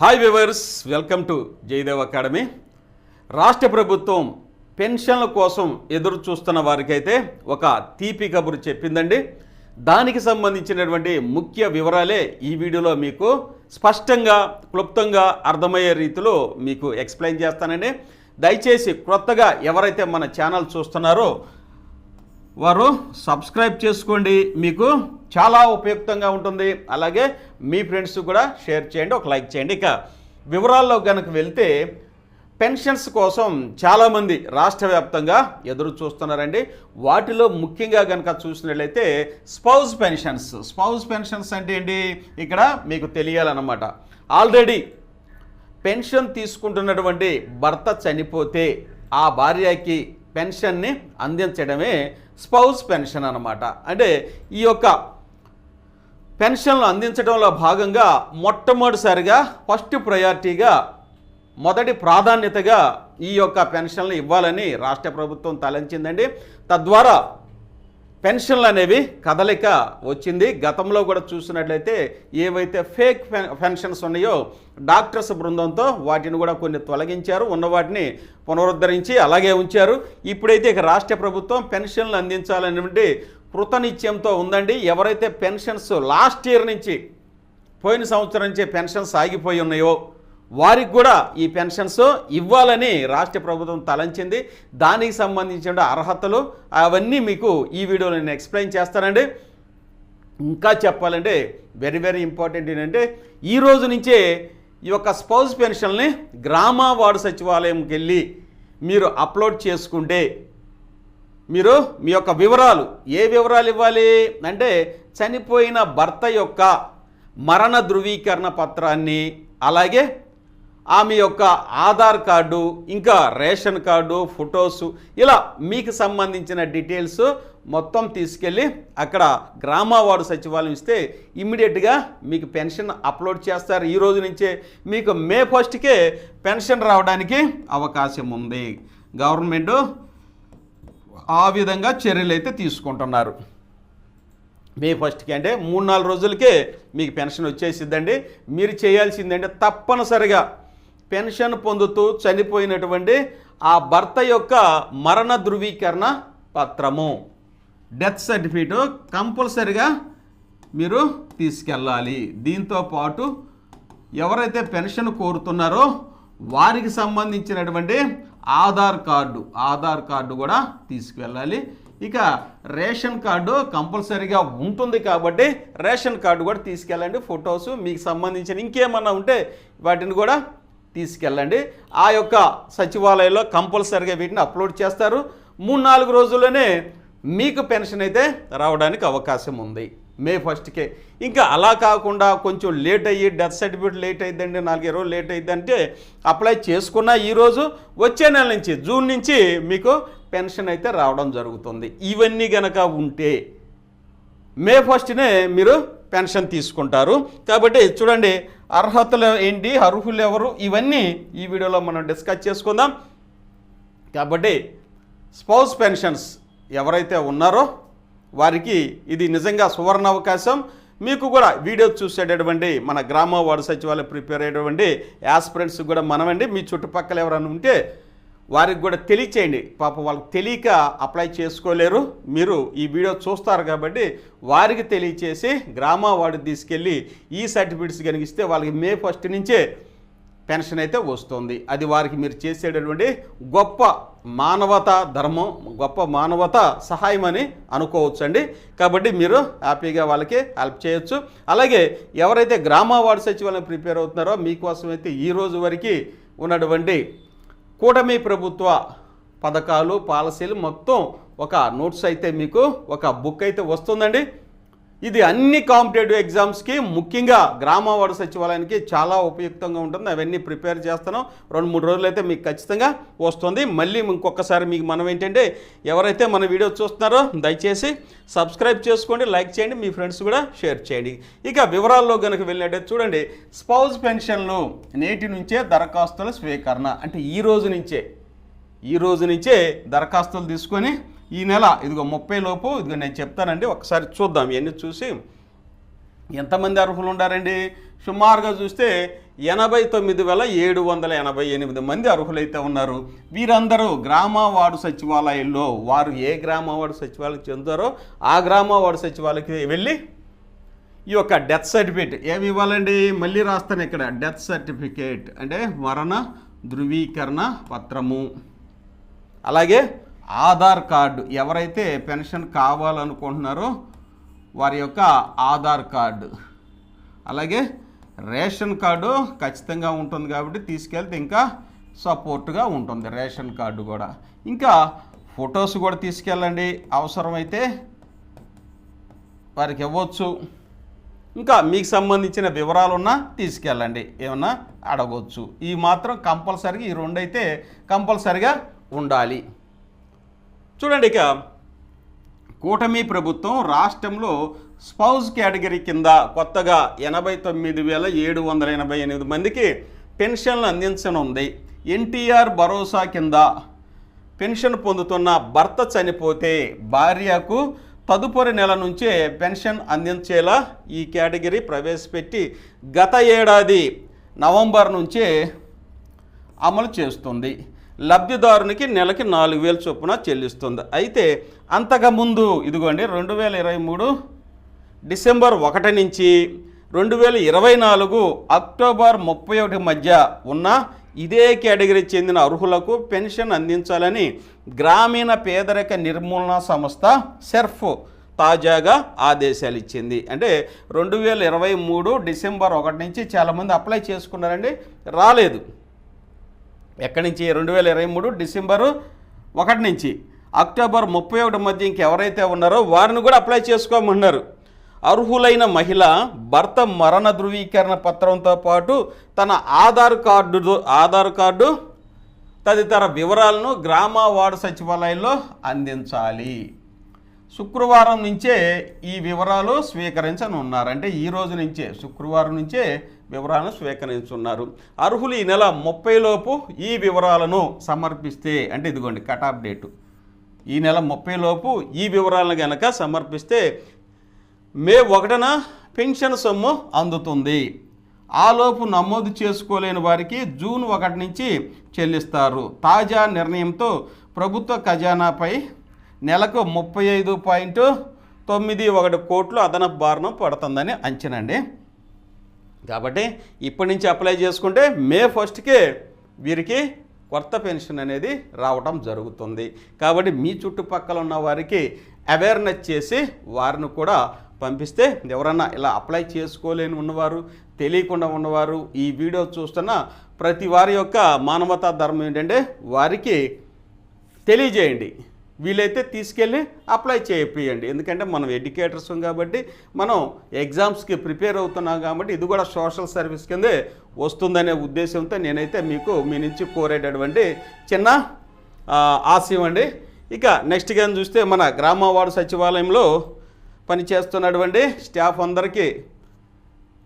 Hi viewers welcome to Jayadev academy రాష్ట్ర ప్రభుత్వం పెన్షన్ల కోసం ఎదురు చూస్తున్న వారికైతే ఒక తీపి కబురు చెప్పిందండి. దానికి సంబంధించినటువంటి ముఖ్య వివరాలే ఈ వీడియోలో మీకు స్పష్టంగా క్లుప్తంగా అర్థమయ్యే రీతిలో మీకు ఎక్స్ప్లెయిన్ చేస్తానండి. దయచేసి క్రొత్తగా ఎవరైతే మన ఛానల్ చూస్తున్నారో వారు సబ్స్క్రైబ్ చేసుకోండి. మీకు చాలా ఉపయుక్తంగా ఉంటుంది. అలాగే మీ ఫ్రెండ్స్ కూడా షేర్ చేయండి. ఒక లైక్ చేయండి. ఇక వివరాల్లో కనుక వెళ్తే పెన్షన్స్ కోసం చాలామంది రాష్ట్ర వ్యాప్తంగా ఎదురు చూస్తున్నారండి. వాటిలో ముఖ్యంగా కనుక చూసినట్లయితే స్పౌజ్ పెన్షన్స్. స్పౌజ్ పెన్షన్స్ అంటే ఏంటి? ఇక్కడ మీకు తెలియాలన్నమాట. ఆల్రెడీ పెన్షన్ తీసుకుంటున్నటువంటి భర్త చనిపోతే ఆ భార్యకి పెన్షన్ని అందించడమే స్పౌస్ పెన్షన్ అనమాట అంటే ఈ యొక్క పెన్షన్లు అందించడంలో భాగంగా మొట్టమొదటిసారిగా ఫస్ట్ ప్రయారిటీగా మొదటి ప్రాధాన్యతగా ఈ యొక్క పెన్షన్లు ఇవ్వాలని రాష్ట్ర ప్రభుత్వం తలంచిందండి. తద్వారా పెన్షన్లు అనేవి కదలిక వచ్చింది. గతంలో కూడా చూసినట్లయితే ఏవైతే ఫేక్ పెన్- పెన్షన్స్ ఉన్నాయో డాక్టర్స్ బృందంతో వాటిని కూడా కొన్ని తొలగించారు. ఉన్న వాటిని పునరుద్ధరించి అలాగే ఉంచారు. ఇప్పుడైతే ఇక రాష్ట్ర ప్రభుత్వం పెన్షన్లు అందించాలనేటువంటి కృతనిత్యంతో ఉందండి. ఎవరైతే పెన్షన్స్ లాస్ట్ ఇయర్ నుంచి పోయిన సంవత్సరం నుంచి పెన్షన్స్ ఆగిపోయి ఉన్నాయో వారికి కూడా ఈ పెన్షన్స్ ఇవ్వాలని రాష్ట్ర ప్రభుత్వం తలంచింది. దానికి సంబంధించిన అర్హతలు అవన్నీ మీకు ఈ వీడియోలో నేను ఎక్స్ప్లెయిన్ చేస్తానండి. ఇంకా చెప్పాలంటే వెరీ వెరీ ఇంపార్టెంట్ ఏంటంటే ఈ రోజు నుంచే ఈ యొక్క స్పౌస్ పెన్షన్ని గ్రామ వార్డు సచివాలయంకి వెళ్ళి మీరు అప్లోడ్ చేసుకుంటే మీరు మీ యొక్క వివరాలు ఏ వివరాలు ఇవ్వాలి అంటే చనిపోయిన భర్త యొక్క మరణ ధృవీకరణ పత్రాన్ని అలాగే ఆమె యొక్క ఆధార్ కార్డు ఇంకా రేషన్ కార్డు ఫొటోసు ఇలా మీకు సంబంధించిన డీటెయిల్స్ మొత్తం తీసుకెళ్ళి అక్కడ గ్రామవార్డు సచివాలయం ఇస్తే ఇమ్మీడియట్గా మీకు పెన్షన్ అప్లోడ్ చేస్తారు. ఈ రోజు నుంచే మీకు మే ఫస్ట్కే పెన్షన్ రావడానికి అవకాశం ఉంది. గవర్నమెంట్ ఆ విధంగా చర్యలు అయితే తీసుకుంటున్నారు. మే ఫస్ట్కి అంటే మూడు నాలుగు రోజులకే మీకు పెన్షన్ వచ్చేసిద్దండి. మీరు చేయాల్సిందంటే తప్పనిసరిగా పెన్షన్ పొందుతూ చనిపోయినటువంటి ఆ భర్త యొక్క మరణ ధృవీకరణ పత్రము. డెత్ సర్టిఫికేట్ కంపల్సరిగా మీరు తీసుకెళ్ళాలి. దీంతో పాటు ఎవరైతే పెన్షన్ కోరుతున్నారో వారికి సంబంధించినటువంటి ఆధార్ కార్డు ఆధార్ కార్డు కూడా తీసుకువెళ్ళాలి ఇక రేషన్ కార్డు కంపల్సరీగా ఉంటుంది కాబట్టి రేషన్ కార్డు కూడా తీసుకెళ్ళండి. ఫొటోస్ మీకు సంబంధించిన ఇంకేమన్నా ఉంటే వాటిని కూడా తీసుకెళ్ళండి. ఆ యొక్క సచివాలయంలో కంపల్సరిగా వీటిని అప్లోడ్ చేస్తారు. మూడు నాలుగు రోజుల్లోనే మీకు పెన్షన్ అయితే రావడానికి అవకాశం ఉంది. మే ఫస్ట్కే. ఇంకా అలా కాకుండా కొంచెం లేట్ అయ్యి డెత్ సర్టిఫికేట్ లేట్ అయిందండి నాలుగైదు రోజులు లేట్ అయిందంటే అప్లై చేసుకున్న ఈరోజు వచ్చే నెల నుంచి జూన్ నుంచి మీకు పెన్షన్ అయితే రావడం జరుగుతుంది. ఇవన్నీ గనక ఉంటే మే ఫస్ట్నే మీరు పెన్షన్ తీసుకుంటారు. కాబట్టి చూడండి అర్హతలు ఏంటి అర్హులు ఎవరు ఇవన్నీ ఈ వీడియోలో మనం డిస్కస్ చేసుకుందాం. కాబట్టి స్పౌస్ పెన్షన్స్ ఎవరైతే ఉన్నారో వారికి ఇది నిజంగా సువర్ణ అవకాశం. మీకు కూడా వీడియో చూసేటటువంటి మన గ్రామ వార్డు సచివాలయం ప్రిపేర్ అయ్యేటువంటి యాస్పిరెంట్స్ కూడా మనమండి. మీ చుట్టుపక్కల ఎవరైనా ఉంటే వారికి కూడా తెలియచేయండి. పాప వాళ్ళకి తెలియక అప్లై చేసుకోలేరు. మీరు ఈ వీడియో చూస్తారు కాబట్టి వారికి తెలియచేసి గ్రామ వార్డు తీసుకెళ్ళి ఈ సర్టిఫికెట్స్ కనిగిస్తే వాళ్ళకి మే ఫస్ట్ నుంచే పెన్షన్ అయితే వస్తుంది. అది వారికి మీరు చేసేటటువంటి గొప్ప మానవత ధర్మం గొప్ప మానవత సహాయం అని అనుకోవచ్చు అండి కాబట్టి మీరు హ్యాపీగా వాళ్ళకి హెల్ప్ చేయొచ్చు. అలాగే ఎవరైతే గ్రామ వార్డు సచివాలయం ప్రిపేర్ అవుతున్నారో మీకోసం అయితే ఈ రోజు వరకు ఉన్నటువంటి కూటమి ప్రభుత్వ పథకాలు పాలసీలు మొత్తం ఒక నోట్స్ అయితే మీకు ఒక బుక్ అయితే వస్తుందండి. ఇది అన్ని కాంపిటేటివ్ ఎగ్జామ్స్కి ముఖ్యంగా గ్రామ వార్డు సచివాలయానికి చాలా ఉపయుక్తంగా ఉంటుంది. అవన్నీ ప్రిపేర్ చేస్తున్నాం. రెండు మూడు రోజులు అయితే మీకు ఖచ్చితంగా వస్తుంది. మళ్ళీ ఇంకొకసారి మీకు మనం ఏంటంటే ఎవరైతే మన వీడియో చూస్తున్నారో దయచేసి సబ్స్క్రైబ్ చేసుకోండి లైక్ చేయండి మీ ఫ్రెండ్స్ కూడా షేర్ చేయండి. ఇక వివరాల్లో కనుక వెళ్ళినట్టే చూడండి. స్పౌజ్ పెన్షన్లు నేటి నుంచే దరఖాస్తుల స్వీకరణ. అంటే ఈ రోజు నుంచే ఈ రోజు నుంచే దరఖాస్తులు తీసుకొని ఈ నెల ఇదిగో ముప్పై లోపు ఇదిగో నేను చెప్తానండి ఒకసారి చూద్దాం ఇవన్నీ చూసి. ఎంతమంది అర్హులు ఉండారండి? సుమారుగా చూస్తే ఎనభై తొమ్మిది వేల ఏడు వందల ఎనభై ఎనిమిది మంది అర్హులైతే ఉన్నారు. వీరందరూ గ్రామవాడు సచివాలయంలో వారు ఏ గ్రామవాడు సచివాలయం చెందారో ఆ గ్రామవాడు సచివాలయకి వెళ్ళి ఈ యొక్క డెత్ సర్టిఫికేట్ ఏమి ఇవ్వాలండి? మళ్ళీ రాస్తాను ఇక్కడ డెత్ సర్టిఫికేట్ అంటే మరణ ధృవీకరణ పత్రము. అలాగే ఆధార్ కార్డు ఎవరైతే పెన్షన్ కావాలనుకుంటున్నారో వారి యొక్క ఆధార్ కార్డు. అలాగే రేషన్ కార్డు ఖచ్చితంగా ఉంటుంది కాబట్టి తీసుకెళ్తే ఇంకా సపోర్ట్గా ఉంటుంది రేషన్ కార్డు కూడా. ఇంకా ఫొటోస్ కూడా తీసుకెళ్ళండి. అవసరమైతే వారికి ఇవ్వచ్చు. ఇంకా మీకు సంబంధించిన వివరాలు ఉన్నా తీసుకెళ్ళండి. ఏమన్నా అడగవచ్చు ఈ మాత్రం కంపల్సరీగా ఈ రెండు అయితే కంపల్సరిగా ఉండాలి. చూడండి ఇక కూటమి ప్రభుత్వం రాష్ట్రంలో స్పౌజ్ కేటగిరీ కింద కొత్తగా ఎనభై తొమ్మిది వేల ఏడు వందల ఎనభై ఎనిమిది మందికి పెన్షన్లు అందించనుంది. ఎన్టీఆర్ భరోసా కింద పెన్షన్ పొందుతున్న భర్త చనిపోతే భార్యకు తదుపరి నెల నుంచే పెన్షన్ అందించేలా ఈ కేటగిరీ ప్రవేశపెట్టి గత ఏడాది నవంబర్ నుంచే అమలు చేస్తుంది. లబ్ధిదారునికి నెలకి నాలుగు వేలు చొప్పున చెల్లిస్తుంది. అయితే అంతకుముందు ఇదిగోండి రెండు వేల ఇరవై మూడు డిసెంబర్ ఒకటి నుంచి రెండు వేల ఇరవై నాలుగు అక్టోబర్ ముప్పై ఒకటి మధ్య ఉన్న ఇదే కేటగిరీ చెందిన అర్హులకు పెన్షన్ అందించాలని గ్రామీణ పేదరిక నిర్మూలన సంస్థ సెర్ఫ్ తాజాగా ఆదేశాలు ఇచ్చింది. అంటే రెండు వేల ఇరవై మూడు డిసెంబర్ ఒకటి నుంచి చాలామంది అప్లై చేసుకున్నారండి. రాలేదు. ఎక్కడి నుంచి? రెండు వేల ఇరవై మూడు డిసెంబరు ఒకటి నుంచి. అక్టోబర్ ముప్పై ఒకటి మధ్య ఇంకెవరైతే ఉన్నారో వారిని కూడా అప్లై చేసుకోమన్నారు. అర్హులైన మహిళ భర్త మరణ ధృవీకరణ పత్రంతో పాటు తన ఆధార్ కార్డు ఆధార్ కార్డు తదితర వివరాలను గ్రామ వార్డు సచివాలయంలో అందించాలి. శుక్రవారం నుంచే ఈ వివరాలు స్వీకరించనున్నారు. అంటే ఈ రోజు నుంచే శుక్రవారం నుంచే వివరాలను స్వీకరించున్నారు. అర్హులు ఈ నెల ముప్పై లోపు ఈ వివరాలను సమర్పిస్తే అంటే ఇదిగోండి కట్ ఆఫ్ డేటు. ఈ నెల ముప్పై లోపు ఈ వివరాలను కనుక సమర్పిస్తే మే ఒకటిన పెన్షన్ సొమ్ము అందుతుంది. ఆలోపు నమోదు చేసుకోలేని వారికి జూన్ ఒకటి నుంచి చెల్లిస్తారు. తాజా నిర్ణయంతో ప్రభుత్వ ఖజానాపై నెలకు ముప్పై ఐదు పాయింట్ తొమ్మిది ఒకటి కోట్లు అదనపు భారణం పడుతుందని అంచనా అండి. కాబట్టి ఇప్పటి నుంచి అప్లై చేసుకుంటే మే ఫస్ట్కే వీరికి కొత్త పెన్షన్ అనేది రావటం జరుగుతుంది. కాబట్టి మీ చుట్టుపక్కల ఉన్న వారికి అవేర్నెస్ చేసి వారిని కూడా పంపిస్తే ఎవరన్నా ఇలా అప్లై చేసుకోలేని ఉన్నవారు తెలియకుండా ఉన్నవారు ఈ వీడియో చూస్తున్న ప్రతి వారి యొక్క మానవతా ధర్మం ఏంటంటే వారికి తెలియజేయండి. వీలైతే తీసుకెళ్ళి అప్లై చేయియండి ఎందుకంటే మనం ఎడ్యుకేటర్స్ కాబట్టి మనం ఎగ్జామ్స్కి ప్రిపేర్ అవుతున్నాం కాబట్టి ఇది కూడా సోషల్ సర్వీస్ కిందే వస్తుందనే ఉద్దేశంతో నేనైతే మీకు మీ నుంచి కోరేటటువంటి చిన్న ఆశయం అండి. ఇక నెక్స్ట్ కానీ చూస్తే మన గ్రామ వార్డు సచివాలయంలో పనిచేస్తున్నటువంటి స్టాఫ్ అందరికీ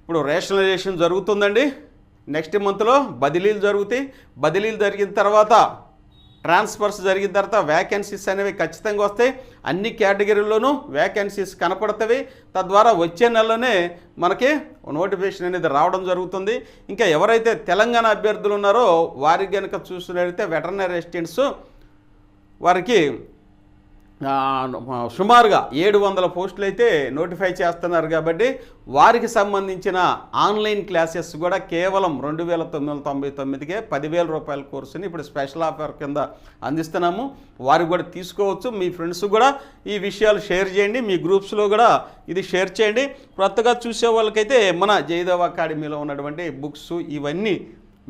ఇప్పుడు రేషనలైజేషన్ జరుగుతుందండి. నెక్స్ట్ మంత్లో బదిలీలు జరుగుతాయి. బదిలీలు జరిగిన తర్వాత ట్రాన్స్ఫర్స్ జరిగిన తర్వాత వ్యాకెన్సీస్ అనేవి ఖచ్చితంగా వస్తాయి అన్ని కేటగిరీల్లోనూ వ్యాకెన్సీస్ కనపడతాయి తద్వారా వచ్చే నెలలోనే మనకి నోటిఫికేషన్ అనేది రావడం జరుగుతుంది. ఇంకా ఎవరైతే తెలంగాణ అభ్యర్థులు ఉన్నారో వారికి కనుక చూసినట్లయితే వెటర్నరీ అసిస్టెంట్స్ వారికి సుమారుగా ఏడు వందల పోస్టులు అయితే నోటిఫై చేస్తున్నారు కాబట్టి వారికి సంబంధించిన ఆన్లైన్ క్లాసెస్ కూడా కేవలం రెండు వేల తొమ్మిది వందల తొంభై తొమ్మిదికే పదివేల రూపాయల కోర్సుని ఇప్పుడు స్పెషల్ ఆఫర్ కింద అందిస్తున్నాము. వారికి కూడా తీసుకోవచ్చు. మీ ఫ్రెండ్స్ కూడా ఈ విషయాలు షేర్ చేయండి. మీ గ్రూప్స్లో కూడా ఇది షేర్ చేయండి. కొత్తగా చూసే వాళ్ళకైతే మన జయదేవ అకాడమీలో ఉన్నటువంటి బుక్స్ ఇవన్నీ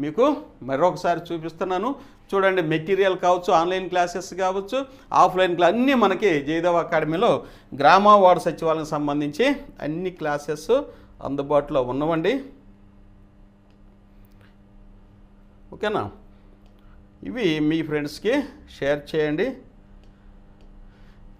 మీకు మరొకసారి చూపిస్తున్నాను. చూడండి మెటీరియల్ కావచ్చు ఆన్లైన్ క్లాసెస్ కావచ్చు ఆఫ్లైన్ క్లా అన్నీ మనకి జయదేవ్ అకాడమీలో గ్రామ వార్డు సచివాలయం సంబంధించి అన్ని క్లాసెస్ అందుబాటులో ఉన్నవండి. ఓకేనా? ఇవి మీ ఫ్రెండ్స్కి షేర్ చేయండి.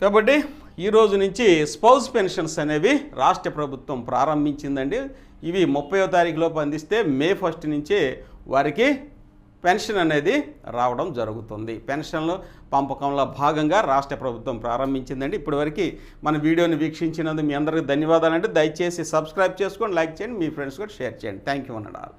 కాబట్టి ఈ రోజు నుంచి స్పౌస్ పెన్షన్స్ అనేవి రాష్ట్ర ప్రభుత్వం ప్రారంభించిందండి. ఇవి ముప్పయో తారీఖులోపు అందిస్తే మే ఫస్ట్ నుంచే వారికి పెన్షన్ అనేది రావడం జరుగుతుంది. పెన్షన్లు పంపకంలో భాగంగా రాష్ట్ర ప్రభుత్వం ప్రారంభించిందండి. ఇప్పటివరకు మన వీడియోని వీక్షించినందుకు మీ అందరికీ ధన్యవాదాలండి. దయచేసి సబ్స్క్రైబ్ చేసుకోండి లైక్ చేయండి. మీ ఫ్రెండ్స్ కూడా షేర్ చేయండి. థ్యాంక్ యూ అన్నాడు